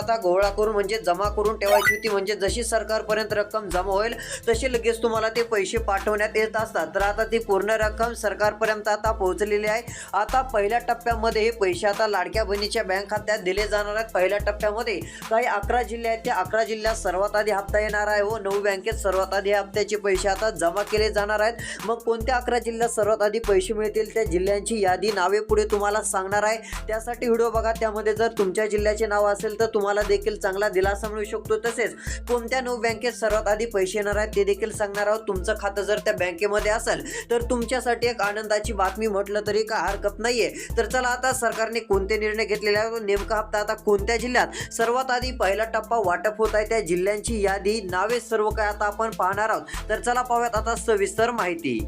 आता गोळा करून म्हणजे जमा करून ठेवायची होती. म्हणजे जशी सरकारपर्यंत रक्कम जमा होईल तशी लगेच तुम्हाला ते पैसे पाठवण्यात येत असतात. तर आता ती पूर्ण रक्कम सरकारपर्यंत आता पोहोचलेली आहे. आता पहिल्या टप्प्यामध्ये हे पैसे आता लाडक्या बहिणीच्या बँक खात्यात दिले जाणार आहेत. पहिल्या टप्प्यामध्ये काही अकरा जिल्हे आहेत. त्या अकरा जिल्ह्यात सर्वात आधी हप्ता येणार आहे व नऊ बँकेत सर्वात आधी हप्त्याचे पैसे आता जमा केले जाणार आहेत. मग कोणत्या अकरा जिल्ह्यात सर्वात आधी पैसे मिळतील? त्या जिल्ह्यांची यादी नावे पुढे तुम्हाला सांगणार आहे. त्यासाठी व्हिडिओ बघा. त्यामध्ये जर तुमच्या जिल्ह्याचे नाव असेल तर तुम्हाला देखील चांगला दिलासा मिळू शकतो. तसेच कोणत्या नऊ बँकेत सर्वात आधी पैसे येणार आहेत ते देखील सांगणार आहोत. तुमचं खातं जर त्या बँकेमध्ये असेल तर तुमच्यासाठी एक आनंदाची बातमी म्हटलं तरी काय हरकत नाहीये. तर चला आता सरकारने कोणते निर्णय घेतलेले आहेत? नेमका हप्ता आता कोणत्या जिल्ह्यात? सर्वात आधी पहिला टप्पा वाटप होत आहे. त्या जिल्ह्यांची यादी नावे सर्व काय आता आपण पाहणार आहोत. तर चला पाहूयात आता सविस्तर माहिती.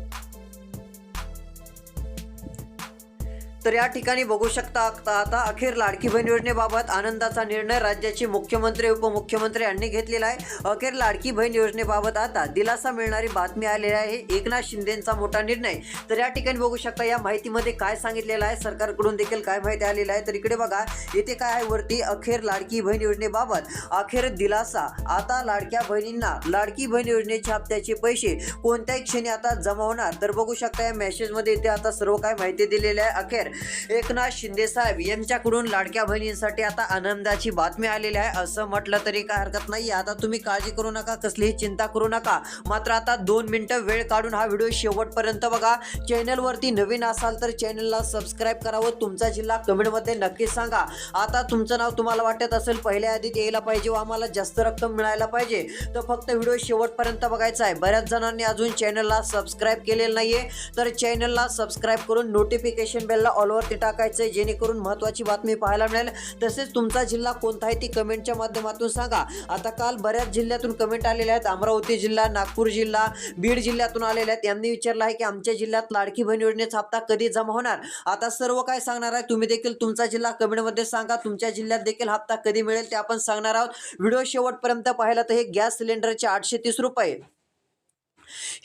तर या ठिकाणी बघू शकता आता आता अखेर लाडकी बहीण योजनेबाबत आनंदाचा निर्णय राज्याचे मुख्यमंत्री उपमुख्यमंत्री यांनी घेतलेला आहे. अखेर लाडकी बहीण योजनेबाबत आता दिलासा मिळणारी बातमी आलेली आहे. एकनाथ शिंदेचा मोठा निर्णय. तर या ठिकाणी बघू शकता या माहितीमध्ये काय सांगितलेलं आहे. सरकारकडून देखील काय माहिती आलेलं आहे. तर इकडे बघा इथे काय आहे वरती अखेर लाडकी बहीण योजनेबाबत अखेर दिलासा. आता लाडक्या बहिणींना लाडकी बहीण योजनेच्या हप्त्याचे पैसे कोणत्याही क्षणी आता जमा होणार. तर बघू शकता या मेसेजमध्ये इथे आता सर्व काय माहिती दिलेली आहे. अखेर एकनाथ शिंदे साहेब यांच्याकडून लाडक्या बहिणींसाठी आता आनंदाची बातमी आलेली आहे. असं म्हटलं तरी काय हरकत नाही. आता तुम्ही काळजी करू नका कसलीही चिंता करू नका. मात्र आता दोन मिनिटं वेळ काढून हा व्हिडिओ शेवटपर्यंत बघा. चॅनलवरती नवीन असाल तर चॅनलला सबस्क्राईब करावं. तुमचा जिल्हा कमेंटमध्ये नक्की सांगा. आता तुमचं नाव तुम्हाला वाटत असेल पहिल्या यादीत यायला पाहिजे व आम्हाला जास्त रक्कम मिळायला पाहिजे. तर फक्त व्हिडिओ शेवटपर्यंत बघायचा आहे. बऱ्याच जणांनी अजून चॅनलला सबस्क्राईब केलेलं नाहीये. तर चॅनलला सबस्क्राईब करून नोटिफिकेशन बेलला ऑलवरती टाकायचं आहे जेणेकरून महत्त्वाची बातमी पाहायला मिळेल. तसेच तुमचा जिल्हा कोणता आहे ती कमेंटच्या माध्यमातून सांगा. आता काल बऱ्याच जिल्ह्यातून कमेंट आलेल्या आहेत. अमरावती जिल्हा नागपूर जिल्हा बीड जिल्ह्यातून आलेल्या आहेत. यांनी विचारलं आहे की आमच्या जिल्ह्यात लाडकी बहीण योजनेचा हप्ता कधी जमा होणार? आता सर्व काय सांगणार आहे तुम्ही देखील तुमचा जिल्हा कमेंटमध्ये सांगा. तुमच्या जिल्ह्यात देखील हप्ता कधी मिळेल ते आपण सांगणार आहोत. व्हिडिओ शेवटपर्यंत पाहिला तर हे गॅस सिलेंडरचे आठशे तीस रुपये.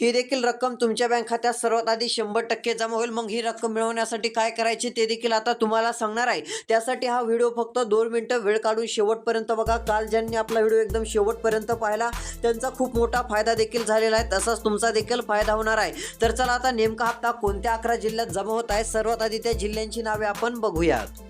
ही देखील रक्कम तुमच्या बँक खात्यात सर्वात आधी शंभर टक्के जमा होईल. मग ही रक्कम मिळवण्यासाठी काय करायचे ते देखील आता तुम्हाला सांगणार आहे. त्यासाठी हा व्हिडिओ फक्त दोन मिनटं वेळ काढून शेवटपर्यंत बघा. काल ज्यांनी आपला व्हिडिओ एकदम शेवटपर्यंत पाहिला त्यांचा खूप मोठा फायदा देखील झालेला आहे. तसाच तुमचा देखील फायदा होणार आहे. तर चला आता नेमका हप्ता कोणत्या अकरा जिल्ह्यात जमा होत आहे? सर्वात आधी त्या जिल्ह्यांची नावे आपण बघूयात.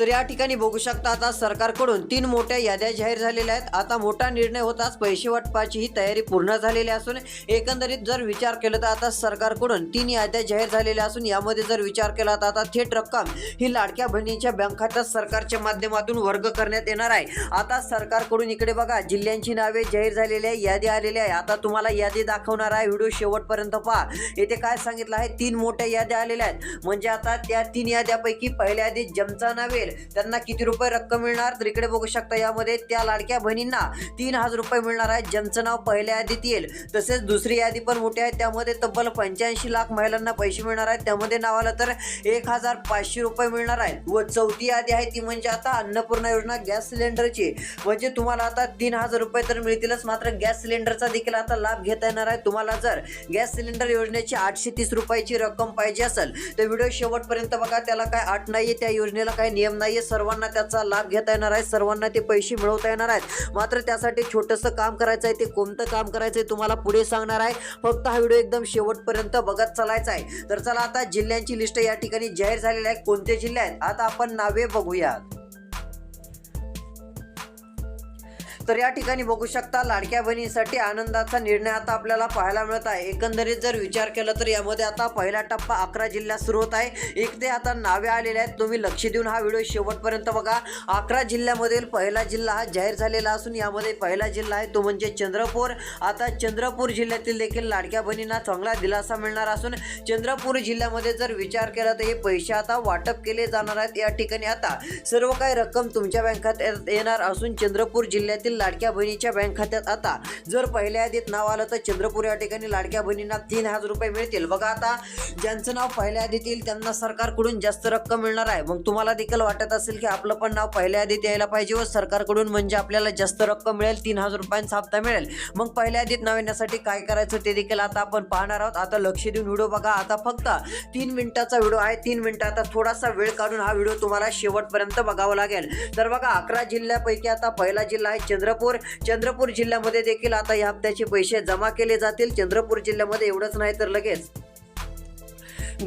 तर या ठिकाणी बघू शकता आता सरकारकडून तीन मोठ्या याद्या जाहीर झालेल्या आहेत. आता मोठा निर्णय होताच पैसे वाटपाची ही तयारी पूर्ण झालेली असून एकंदरीत जर विचार केला तर आता सरकारकडून तीन याद्या जाहीर झालेल्या असून यामध्ये जर विचार केला तर आता थेट रक्कम ही लाडक्या बहिणीच्या बँक खात्यात सरकारच्या माध्यमातून वर्ग करण्यात येणार आहे. आता सरकारकडून इकडे बघा जिल्ह्यांची नावे जाहीर झालेली आहे यादी आलेली आहे आता तुम्हाला यादी दाखवणार आहे. व्हिडिओ शेवटपर्यंत पहा. येथे काय सांगितलं आहे? तीन मोठ्या याद्या आलेल्या आहेत. म्हणजे आता त्या तीन याद्यापैकी पहिल्या यादीत जमचा नावेल त्यांना किती रुपये रक्कम मिळणार? तर इकडे बघू शकता यामध्ये त्या लाडक्या बहिणींना तीन हजार रुपये मिळणार आहे. ज्यांचं नाव पहिल्या यादीत येईल. तसेच दुसरी यादी पण मोठी आहे. त्यामध्ये तब्बल पंच्याऐंशी लाख महिलांना पैसे मिळणार आहेत. त्यामध्ये नाव आलं तर एक हजार पाचशे रुपये मिळणार आहेत. व चौथी यादी आहे ती म्हणजे आता अन्नपूर्णा योजना गॅस सिलेंडरची. म्हणजे तुम्हाला आता तीन हजार रुपये तर मिळतीलच. मात्र गॅस सिलेंडरचा देखील आता लाभ घेता येणार आहे. तुम्हाला जर गॅस सिलेंडर योजनेची आठशे तीस रुपयाची रक्कम पाहिजे असेल तर व्हिडिओ शेवटपर्यंत बघा. त्याला काय आठ नाही त्या योजनेला काही नियम नाहीये. सर्वांना त्याचा लाभ घेता येणार आहे. सर्वांना ते पैसे मिळवता येणार आहेत. मात्र त्यासाठी छोटंसं काम करायचं आहे ते कोणतं काम करायचं आहे तुम्हाला पुढे सांगणार आहे. फक्त हा व्हिडिओ एकदम शेवटपर्यंत बघत चालायचा आहे. तर चला आता जिल्ह्यांची लिस्ट या ठिकाणी जाहीर झालेली आहे. कोणते जिल्हे आहेत? आता आपण नावे बघूयात. तर या ठिकाणी बघू शकता लाडक्या बहिणीसाठी आनंदाचा निर्णय आता आपल्याला पाहायला मिळत आहे. एकंदरीत जर विचार केला तर यामध्ये आता पहिला टप्पा अकरा जिल्ह्यात सुरू होत आहे. एक ते आता नावे आलेले आहेत. तुम्ही लक्ष देऊन हा व्हिडिओ शेवटपर्यंत बघा. अकरा जिल्ह्यामधील पहिला जिल्हा हा जाहीर झालेला असून यामध्ये पहिला जिल्हा आहे तो म्हणजे चंद्रपूर. आता चंद्रपूर जिल्ह्यातील देखील लाडक्या बहिणींना चांगला दिलासा मिळणार असून चंद्रपूर जिल्ह्यामध्ये जर विचार केला तर हे पैसे आता वाटप केले जाणार आहेत. या ठिकाणी आता सर्व काही रक्कम तुमच्या बँकात येणार असून चंद्रपूर जिल्ह्यातील लाडक्या बहिणीच्या बँक खात्यात आता. जर पहिल्या यादीत नाव आलं तर चंद्रपूर या ठिकाणी लाडक्या बहिणींना तीन हजार रुपये मिळतील. बघा आता ज्यांचं नाव पहिल्या यादीत येईल त्यांना सरकारकडून जास्त रक्कम मिळणार आहे. मग तुम्हाला देखील वाटत असेल की आपलं पण नाव पहिल्या यादीत यायला पाहिजे व सरकारकडून म्हणजे आपल्याला जास्त रक्कम मिळेल तीन हजार रुपयांचा हप्ता मिळेल. मग पहिल्या यादीत नाव येण्यासाठी काय करायचं ते देखील आता आपण पाहणार आहोत. आता लक्ष देऊन व्हिडिओ बघा. आता फक्त तीन मिनिटाचा व्हिडिओ आहे. तीन मिनिटं आता थोडासा वेळ काढून हा व्हिडिओ तुम्हाला शेवटपर्यंत बघावा लागेल. तर बघा अकरा जिल्ह्यापैकी आता पहिला जिल्हा आहे चंद्रपूर. चंद्रपूर जिल्ह्यामध्ये देखील आता या हप्त्याचे पैसे जमा केले जातील. चंद्रपूर जिल्ह्यामध्ये एवढंच नाही तर लगेच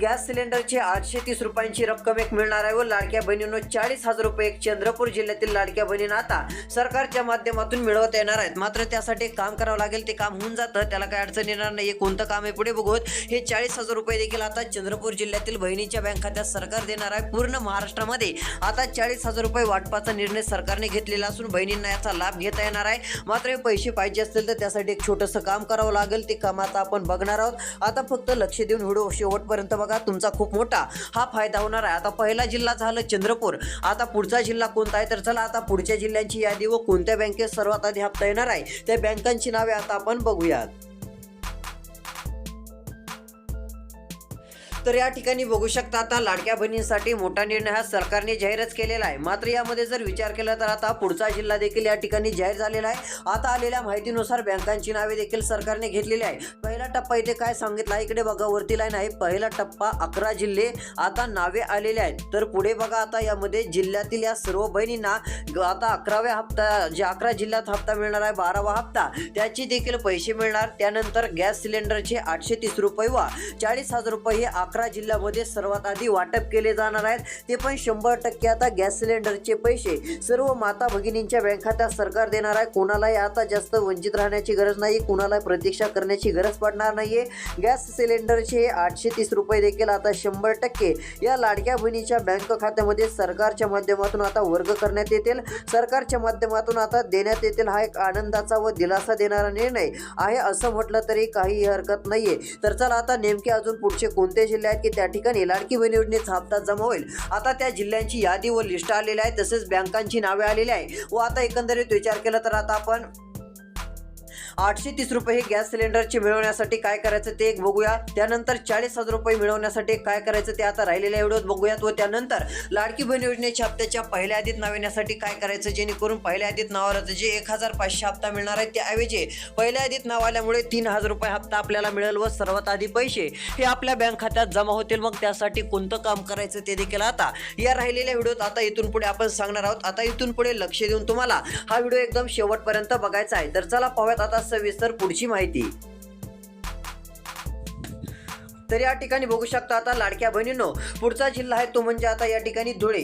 गॅस सिलेंडरची आठशे तीस रुपयांची रक्कम एक मिळणार आहे व लाडक्या बहिणींनो चाळीस हजार रुपये एक चंद्रपूर जिल्ह्यातील लाडक्या बहिणींना आता सरकारच्या माध्यमातून मिळवता येणार आहेत. मात्र त्यासाठी काम करावं लागेल ते काम होऊन जातं त्याला काही अडचण येणार नाही कोणतं काम आहे पुढे बघूत हे चाळीस हजार रुपये देखील आता चंद्रपूर जिल्ह्यातील बहिणीच्या बँक खात्यात सरकार देणार आहे. पूर्ण महाराष्ट्रामध्ये आता चाळीस हजार रुपये वाटपाचा निर्णय सरकारने घेतलेला असून बहिणींना याचा लाभ घेता येणार आहे. मात्र हे पैसे पाहिजे असतील तर त्यासाठी एक छोटंसं काम करावं लागेल. ते काम आता आपण बघणार आहोत. आता फक्त लक्ष देऊन व्हिडिओ शेवटपर्यंत बघा तुमचा खूप मोठा हा फायदा होणार आहे. आता पहिला जिल्हा झालं चंद्रपूर. आता पुढचा जिल्हा कोणता आहे? तर चला आता पुढच्या जिल्ह्यांची यादी व कोणत्या बँकेत सर्वात आधी हप्ता येणार आहे? त्या बँकांची नावे आता आपण बघूयात. तर या ठिकाणी बघू शकता आता लाडक्या बहिणींसाठी मोठा निर्णय हा सरकारने जाहीरच केलेला आहे. मात्र यामध्ये जर विचार केला तर आता पुढचा जिल्हा देखील या ठिकाणी जाहीर झालेला आहे. आता आलेल्या माहितीनुसार बँकांची नावे देखील सरकारने घेतलेली आहे पहिला टप्पा इथे काय सांगितलं आहे? इकडे बघा वरती लाईन आहे. पहिला टप्पा अकरा जिल्हे आता नावे आलेले आहेत. तर पुढे बघा आता यामध्ये जिल्ह्यातील या सर्व बहिणींना आता अकराव्या हप्ता जे अकरा जिल्ह्यात हप्ता मिळणार आहे बारावा हप्ता त्याची देखील पैसे मिळणार. त्यानंतर गॅस सिलेंडरचे आठशे तीस रुपये वा चाळीस हजार रुपये हे अकरा जिल्ह्यामध्ये सर्वात आधी वाटप केले जाणार आहेत. ते पण शंभर टक्के आता गॅस सिलेंडरचे पैसे सर्व माता भगिनींच्या बँक खात्यात सरकार देणार आहे. कोणालाही आता जास्त वंचित राहण्याची गरज नाही कोणाला प्रतीक्षा करण्याची गरज पडणार नाहीये. गॅस सिलेंडरचे आठशे तीस रुपये देखील आता शंभर टक्के या लाडक्या बहिणीच्या बँक खात्यामध्ये सरकारच्या माध्यमातून आता वर्ग करण्यात येतील. सरकारच्या माध्यमातून आता देण्यात येतील हा एक आनंदाचा व दिलासा देणारा निर्णय आहे. असं म्हटलं तरी काही हरकत नाहीये. तर चला आता नेमके अजून पुढचे कोणते जिल्हे आहेत की त्या ठिकाणी लाडकी बहीण योजनेचा हप्ता जमा होईल. आता त्या जिल्ह्यांची यादी व लिस्ट आलेली आहे तसेच बँकांची नावे आलेली आहे व आता एकंदरीत विचार केला तर आता आपण आठशे तीस रुपये हे गॅस सिलेंडरचे मिळवण्यासाठी काय करायचं ते एक बघूया. त्यानंतर चाळीस हजार रुपये मिळवण्यासाठी काय करायचं ते आता राहिलेल्या व्हिडिओत बघूयात व त्यानंतर लाडकी बहीण योजनेच्या हप्त्याच्या पहिल्या यादीत नाव येण्यासाठी काय करायचं? जेणेकरून पहिल्या यादीत नावावर जे एक हजार पाचशे हप्ता मिळणार आहे त्याऐवजी पहिल्या यादीत नाव आल्यामुळे तीन हजार रुपये हप्ता आपल्याला मिळेल व सर्वात आधी पैसे हे आपल्या बँक खात्यात जमा होतील. मग त्यासाठी कोणतं काम करायचं ते देखील आता या राहिलेल्या व्हिडिओत आता इथून पुढे आपण सांगणार आहोत. आता इथून पुढे लक्ष देऊन तुम्हाला हा व्हिडिओ एकदम शेवटपर्यंत बघायचा आहे. तर चला पाहूयात आता सविस्तर पुढची माहिती. तर या ठिकाणी बघू शकता आता लाडक्या बहिणींनो पुढचा जिल्हा आहे तो म्हणजे आता या ठिकाणी धुळे.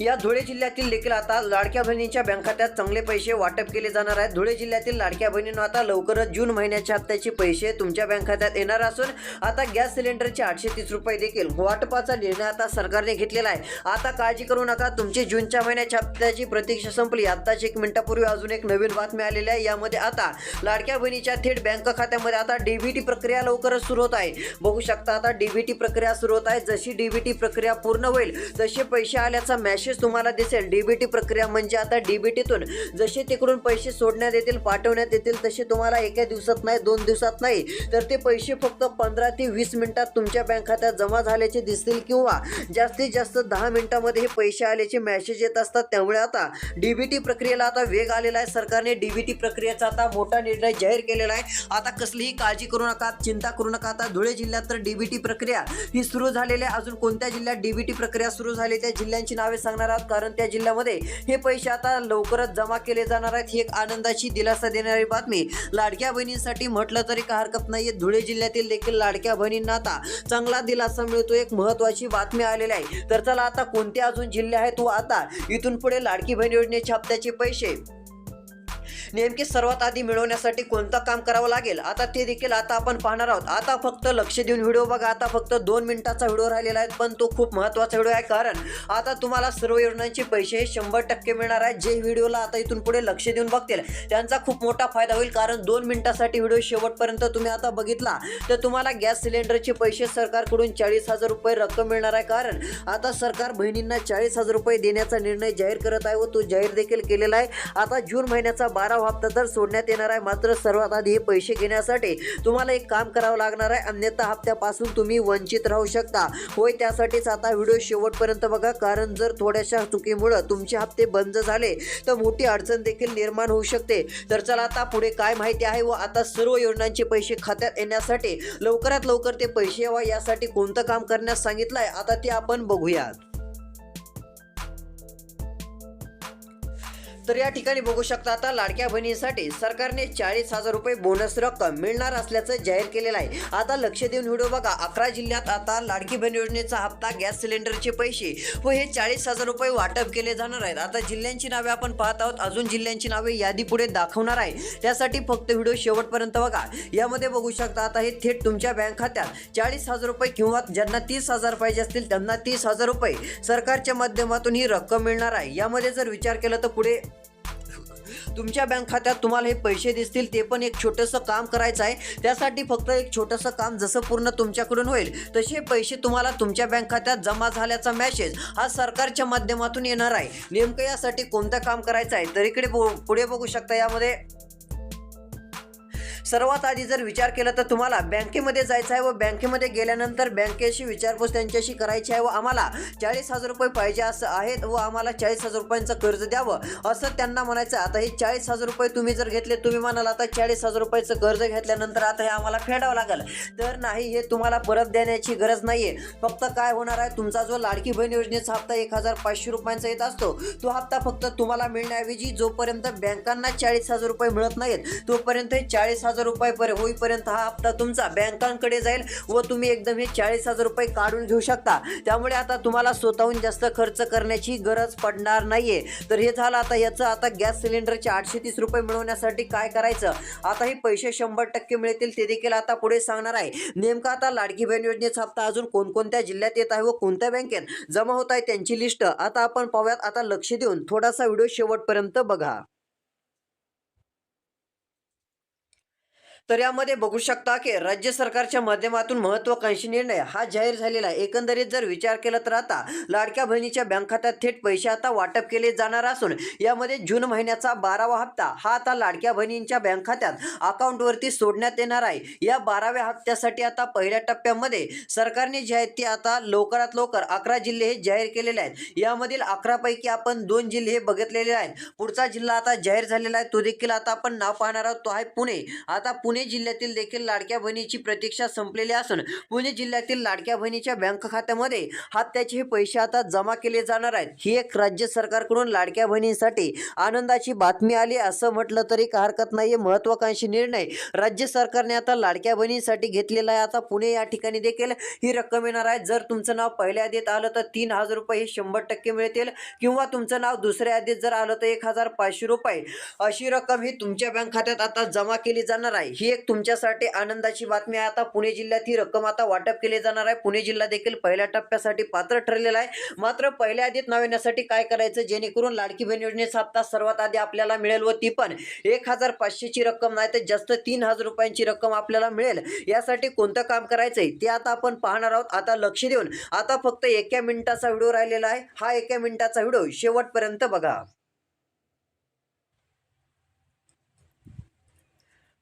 या धुळे जिल्ह्यातील देखील आता लाडक्या बहिणींच्या बँक खात्यात चांगले पैसे वाटप केले जाणार आहेत. धुळे जिल्ह्यातील लाडक्या बहिणींना आता लवकरच जून महिन्याच्या हप्त्याचे पैसे तुमच्या बँक खात्यात येणार असून आता गॅस सिलेंडरचे आठशे तीस रुपये देखील वाटपाचा निर्णय आता सरकारने घेतलेला आहे. आता काळजी करू नका तुमची जूनच्या महिन्याच्या हप्त्याची प्रतीक्षा संपली. आत्ताच एक मिनिटापूर्वी अजून एक नवीन बातमी आलेली आहे. यामध्ये आता लाडक्या बहिणीच्या थेट बँक खात्यामध्ये आता डीबीटी प्रक्रिया लवकरच सुरू होत आहे. बघू शकता आता डीबीटी प्रक्रिया सुरू होत आहे. जशी डीबीटी प्रक्रिया पूर्ण होईल तसे पैसे आल्याचा मॅसेज तुम्हाला दिसेल. डीबीटी प्रक्रिया म्हणजे आता डीबीटीतून जसे तिकडून पैसे सोडण्यात येतील पाठवण्यात येतील तसे तुम्हाला एका दिवसात नाही दोन दिवसात नाही. तर ते पैसे फक्त पंधरा ते वीस मिनिटात तुमच्या बँक खात्यात जमा झाल्याचे दिसतील किंवा जास्तीत जास्त दहा मिनिटामध्ये हे पैसे आल्याचे मॅसेज येत असतात. त्यामुळे आता डीबीटी प्रक्रियेला आता वेग आलेला आहे. सरकारने डीबीटी प्रक्रियेचा आता मोठा निर्णय जाहीर केलेला आहे. आता कसलीही काळजी करू नका चिंता करू नका. आता धुळे जिल्ह्यात तर डीबीटी प्रक्रिया ही सुरू झालेली आहे. अजून कोणत्या जिल्ह्यात डीबीटी प्रक्रिया सुरू झाली त्या जिल्ह्यांची नावे सांगणार आहात कारण त्या जिल्ह्यामध्ये हे पैसे आता लवकरच जमा केले जाणार आहेत. ही एक आनंदाची दिलासा देणारी बातमी. लाडक्या बहिणींसाठी म्हटलं तरी काय हरकत नाहीये. धुळे जिल्ह्यातील देखील लाडक्या बहिणींना आता चांगला दिलासा मिळतो एक महत्वाची बातमी आलेली आहे. तर चला आता कोणते अजून जिल्हे आहेत व आता इथून पुढे लाडकी बहीण योजनेच्या हप्त्याचे पैसे. नेमकी सर्वात आधी मिळवण्यासाठी कोणतं काम करावं लागेल? आता ते देखील आता आपण पाहणार आहोत. आता फक्त लक्ष देऊन व्हिडिओ बघा. आता फक्त दोन मिनिटाचा व्हिडिओ राहिलेला आहे पण तो खूप महत्त्वाचा व्हिडिओ आहे. कारण आता तुम्हाला सर्व योजनांचे पैसे हे शंभर टक्के मिळणार आहे. जे व्हिडिओला आता इथून पुढे लक्ष देऊन बघतील त्यांचा खूप मोठा फायदा होईल. कारण दोन मिनिटासाठी व्हिडिओ शेवटपर्यंत तुम्ही आता बघितला तर तुम्हाला गॅस सिलेंडरचे पैसे सरकारकडून चाळीस हजार रुपये रक्कम मिळणार आहे. कारण आता सरकार बहिणींना चाळीस हजार रुपये देण्याचा निर्णय जाहीर करत आहे व तो जाहीर देखील केलेला आहे. आता जून महिन्याचा बारा बारावा हप्ता तर सोडण्यात येणार आहे. मात्र सर्वात आधी हे पैसे घेण्यासाठी तुम्हाला एक काम करावं लागणार आहे. अन्यथा हप्त्यापासून तुम्ही वंचित राहू शकता. होय त्यासाठीच आता व्हिडिओ शेवटपर्यंत बघा. कारण जर थोड्याशा चुकीमुळं तुमचे हप्ते बंद झाले तर मोठी अडचण देखील निर्माण होऊ शकते. तर चला आता पुढे काय माहिती आहे व आता सर्व योजनांचे पैसे खात्यात येण्यासाठी लवकरात लवकर ते पैसे यावा. यासाठी कोणतं काम करण्यास सांगितलं आहे आता ते आपण बघूयात. तर या ठिकाणी बघू शकता आता लाडक्या बहिणीसाठी सरकारने चाळीस हजार रुपये बोनस रक्कम मिळणार असल्याचं जाहीर केलेलं आहे. आता लक्ष देऊन व्हिडिओ बघा. अकरा जिल्ह्यात आता लाडकी बहीण योजनेचा हप्ता गॅस सिलेंडरचे पैसे व हे चाळीस हजार रुपये वाटप केले जाणार आहेत. आता जिल्ह्यांची नावे आपण पाहत आहोत. अजून जिल्ह्यांची नावे यादी पुढे दाखवणार आहे. त्यासाठी फक्त व्हिडिओ शेवटपर्यंत बघा. यामध्ये बघू शकता आता हे थेट तुमच्या बँक खात्यात चाळीस हजार रुपये किंवा ज्यांना तीस हजार पाहिजे असतील त्यांना तीस हजार रुपये सरकारच्या माध्यमातून ही रक्कम मिळणार आहे. यामध्ये जर विचार केला तर पुढे तुमच्या बँक खात्यात तुम्हाला हे पैसे दिसतील ते पण एक छोटंसं काम करायचं आहे. त्यासाठी फक्त एक छोटंसं काम जसं पूर्ण तुमच्याकडून होईल तसे पैसे तुम्हाला तुमच्या बँक खात्यात जमा झाल्याचा मॅसेज हा सरकारच्या माध्यमातून येणार आहे. नेमकं यासाठी कोणतं काम करायचं आहे तर इकडे पुढे बघू शकता यामध्ये. सर्वात आधी जर विचार केला तर तुम्हाला बँकेमध्ये जायचं आहे व बँकेमध्ये गेल्यानंतर बँकेशी विचारपूस त्यांच्याशी करायची आहे व आम्हाला चाळीस हजार रुपये पाहिजे असं आहेत व आम्हाला चाळीस हजार रुपयांचं कर्ज द्यावं असं त्यांना म्हणायचं आता हे चाळीस हजार रुपये तुम्ही जर घेतले तुम्ही म्हणाल आता चाळीस हजार रुपयाचं कर्ज घेतल्यानंतर आता हे आम्हाला फेडावं लागेल. तर नाही हे तुम्हाला परत देण्याची गरज नाहीये. फक्त काय होणार आहे तुमचा जो लाडकी बहीण योजनेचा हप्ता एक हजार पाचशे रुपयांचा येत असतो तो हप्ता फक्त तुम्हाला मिळण्याऐवजी जोपर्यंत बँकांना चाळीस हजार रुपये मिळत नाहीत तोपर्यंत हे चाळीस हजार हजार रुपये पर होईपर्यंत हा हप्ता तुमचा बँकांकडे जाईल व तुम्ही एकदम हे चाळीस हजार रुपये काढून घेऊ शकता. त्यामुळे आता तुम्हाला स्वतःहून जास्त खर्च करण्याची गरज पडणार नाहीये. तर हे झालं आता याचं आता गॅस सिलेंडरचे आठशे तीस रुपये मिळवण्यासाठी काय करायचं? आता हे पैसे शंभर टक्के मिळतील ते देखील आता पुढे सांगणार आहे. नेमका आता लाडकी बहीण योजनेचा हप्ता अजून कोणकोणत्या जिल्ह्यात येत आहे व कोणत्या बँकेत जमा होत आहे त्यांची लिस्ट आता आपण पाहूयात. आता लक्ष देऊन थोडासा व्हिडिओ शेवटपर्यंत बघा. तर यामध्ये बघू शकता की राज्य सरकारच्या माध्यमातून महत्वाकांक्षी निर्णय हा जाहीर झालेला आहे. एकंदरीत जर विचार केला तर आता लाडक्या बहिणीच्या बँक खात्यात थेट पैसे आता वाटप केले जाणार असून यामध्ये जून महिन्याचा बारावा हप्ता हा आता लाडक्या बहिणींच्या बँक खात्यात अकाउंटवरती सोडण्यात येणार आहे. या बाराव्या हप्त्यासाठी आता पहिल्या टप्प्यामध्ये सरकारने जे आहेत ते आता लवकरात लवकर अकरा जिल्हे हे जाहीर केलेले आहेत. यामधील अकरापैकी आपण दोन जिल्हे हे बघितलेले आहेत. पुढचा जिल्हा आता जाहीर झालेला आहे. तो देखील आता आपण नाव पाहणार आहोत. तो आहे पुणे. आता पुणे पुणे जिल्ह्यातील देखील लाडक्या बहिणीची प्रतीक्षा संपलेली असून पुणे जिल्ह्यातील लाडक्या बहिणीच्या बँक खात्यामध्ये हप्त्याचे हे पैसे आता जमा केले जाणार आहेत. ही एक राज्य सरकारकडून लाडक्या बहिणींसाठी आनंदाची बातमी आली. असं म्हटलं तरी काही हरकत नाही महत्वाकांक्षी निर्णय राज्य सरकारने आता लाडक्या बहिणींसाठी घेतलेला आहे. आता पुणे या ठिकाणी देखील ही रक्कम येणार आहे. जर तुमचं नाव पहिल्या यादीत आलं तर तीन हजार रुपये हे शंभर टक्के मिळतील. किंवा तुमचं नाव दुसऱ्या यादीत जर आलं तर एक हजार पाचशे रुपये. अशी रक्कम ही तुमच्या बँक खात्यात आता जमा केली जाणार आहे. ही एक तुमच्यासाठी आनंदाची बातमी आहे. आता पुणे जिल्ह्यात ही रक्कम आता वाटप केली जाणार आहे. पुणे जिल्हा देखील पहिल्या टप्प्यासाठी पात्र ठरलेला आहे. मात्र पहिल्या आधीत नाव येण्यासाठी काय करायचं? जेणेकरून लाडकी बहीण योजनेचा हप्ता सर्वात आधी आपल्याला मिळेल व ती पण एक हजार पाचशेची रक्कम नाही तर जास्त तीन हजार रुपयांची रक्कम आपल्याला मिळेल. यासाठी कोणतं काम करायचंय? ते आता आपण पाहणार आहोत. आता लक्ष देऊन. आता फक्त एका मिनिटाचा व्हिडिओ राहिलेला आहे. हा एका मिनिटाचा व्हिडिओ शेवटपर्यंत बघा.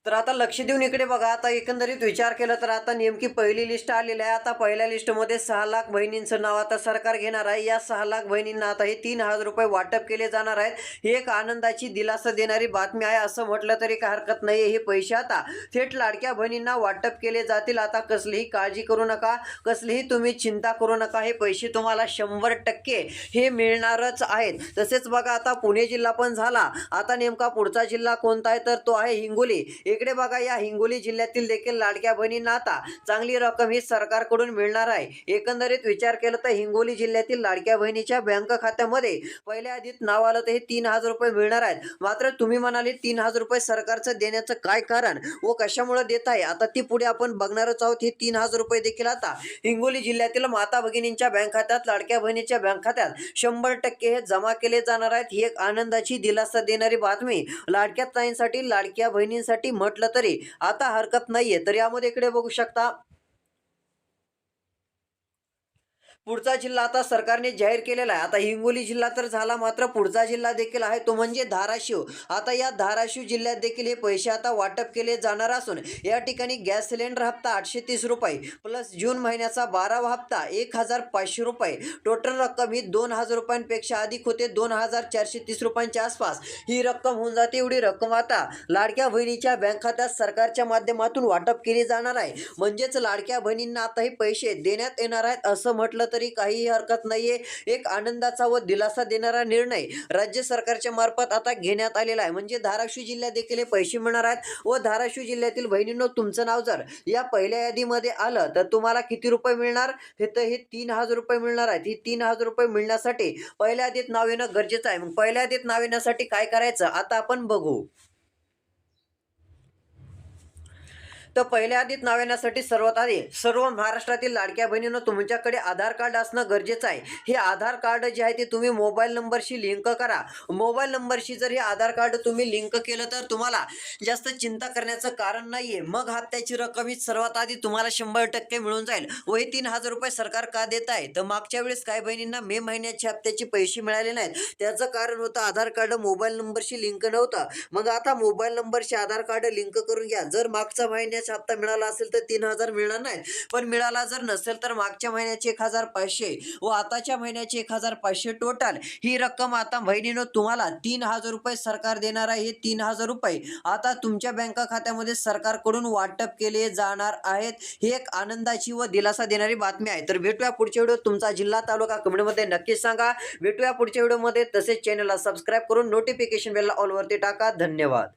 तर आता लक्ष देऊन इकडे बघा आता एकंदरीत विचार केला तर आता नेमकी पहिली लिस्ट आलेली आहे. आता पहिल्या लिस्टमध्ये सहा लाख बहिणींचं नाव आता सरकार घेणार आहे. या सहा लाख बहिणींना आता हे तीन हजार रुपये वाटप केले जाणार आहेत. ही एक आनंदाची दिलासा देणारी बातमी आहे असं म्हटलं तरी काय हरकत नाही हे पैसे आता थेट लाडक्या बहिणींना वाटप केले जातील. आता कसलीही काळजी करू नका कसलीही तुम्ही चिंता करू नका. हे पैसे तुम्हाला शंभर टक्के हे मिळणारच आहेत. तसेच बघा आता पुणे जिल्हा पण झाला. आता नेमका पुढचा जिल्हा कोणता आहे? तर तो आहे हिंगोली. इकडे बघा या हिंगोली जिल्ह्यातील देखील लाडक्या बहिणींना आता चांगली रक्कम ही सरकारकडून मिळणार आहे. एकंदरीत विचार केला तर हिंगोली जिल्ह्यातील लाडक्या बहिणीच्या बँक खात्यामध्ये पहिल्या आधीत नाव आलं तर हे तीन हजार रुपये मिळणार आहेत. मात्र तुम्ही म्हणाले तीन हजार रुपये सरकारचं देण्याचं काय कारण व कशामुळे देत आहे? आता ती पुढे आपण बघणारच आहोत. हे तीन हजार रुपये देखील आता हिंगोली जिल्ह्यातील माता भगिनींच्या बँक खात्यात लाडक्या बहिणीच्या बँक खात्यात शंभर टक्के हे जमा केले जाणार आहेत. ही एक आनंदाची दिलासा देणारी बातमी लाडक्या ताईंसाठी लाडक्या बहिणींसाठी म्हटलं तरी आता हरकत नाहीये. तर यामध्ये इकडे बघू शकता पुढचा जिल्हा आता सरकारने जाहीर केलेला आहे. आता हिंगोली जिल्हा तर झाला मात्र पुढचा जिल्हा देखील आहे. तो म्हणजे धाराशिव. आता या धाराशिव जिल्ह्यात देखील हे पैसे आता वाटप केले जाणार असून या ठिकाणी गॅस सिलेंडर हप्ता आठशे तीस रुपये प्लस जून महिन्याचा बारावा हप्ता एक हजार पाचशे रुपये. टोटल रक्कम ही दोन हजार रुपयांपेक्षा अधिक होते. दोन हजार चारशे तीस रुपयांच्या आसपास ही रक्कम होऊन जाते. एवढी रक्कम आता लाडक्या बहिणीच्या बँक खात्यात सरकारच्या माध्यमातून वाटप केली जाणार आहे. म्हणजेच लाडक्या बहिणींना आता हे पैसे देण्यात येणार आहेत असं म्हटलं तरी काहीही हरकत नाहीये. एक आनंदाचा व दिलासा देणारा निर्णय राज्य सरकारच्या मार्फत आता घेण्यात आलेला आहे. म्हणजे धाराशिव जिल्ह्यात देखील हे पैसे मिळणार आहेत व धाराशिव जिल्ह्यातील बहिणींनो तुमचं नाव जर या पहिल्या यादीमध्ये आलं तर तुम्हाला किती रुपये मिळणार? हे तर हे तीन हजार रुपये मिळणार आहेत. ही तीन हजार रुपये मिळण्यासाठी पहिल्या यादीत नाव येणं गरजेचं आहे. मग पहिल्या यादीत नाव येण्यासाठी काय करायचं? आता आपण बघू. तर पहिल्या आधीत नाव येण्यासाठी सर्वात आधी सर्व महाराष्ट्रातील लाडक्या बहिणीनं तुमच्याकडे आधार कार्ड असणं गरजेचं आहे. हे आधार कार्ड जे आहे ते तुम्ही मोबाईल नंबरशी लिंक करा. मोबाईल नंबरशी जर हे आधार कार्ड तुम्ही लिंक केलं तर तुम्हाला जास्त चिंता करण्याचं कारण नाहीये. मग हप्त्याची रक्कम ही सर्वात आधी तुम्हाला शंभर टक्के मिळून जाईल व हे तीन हजार रुपये सरकार का देत आहे? तर मागच्या वेळेस काही बहिणींना मे महिन्याच्या हप्त्याचे पैसे मिळाले नाहीत. त्याचं कारण होतं आधार कार्ड मोबाईल नंबरशी लिंक नव्हतं. मग आता मोबाईल नंबरशी आधार कार्ड लिंक करून घ्या. जर मागचा महिन्याचा हप्ता मिळाला असेल तर तीन हजार मिळणार नाही. पण मिळाला जर नसेल तर मागच्या महिन्याचे एक हजार पाचशे व आताच्या महिन्याचे एक हजार पाचशे टोटल ही रक्कम आता बहिणीनं तुम्हाला तीन हजार रुपये सरकार देणार आहे हे तीन हजार रुपये. आता तुमच्या बँक खात्यामध्ये सरकारकडून वाटप केले जाणार आहेत ही एक आनंदाची व दिलासा देणारी बातमी आहे. तर भेटूया पुढच्या व्हिडिओ तुमचा जिल्हा तालुका कमेंटमध्ये नक्कीच सांगा. भेटूया पुढच्या व्हिडिओमध्ये. तसेच चॅनलला सबस्क्राईब करून नोटिफिकेशन बेलला ऑलवरती टाका. धन्यवाद.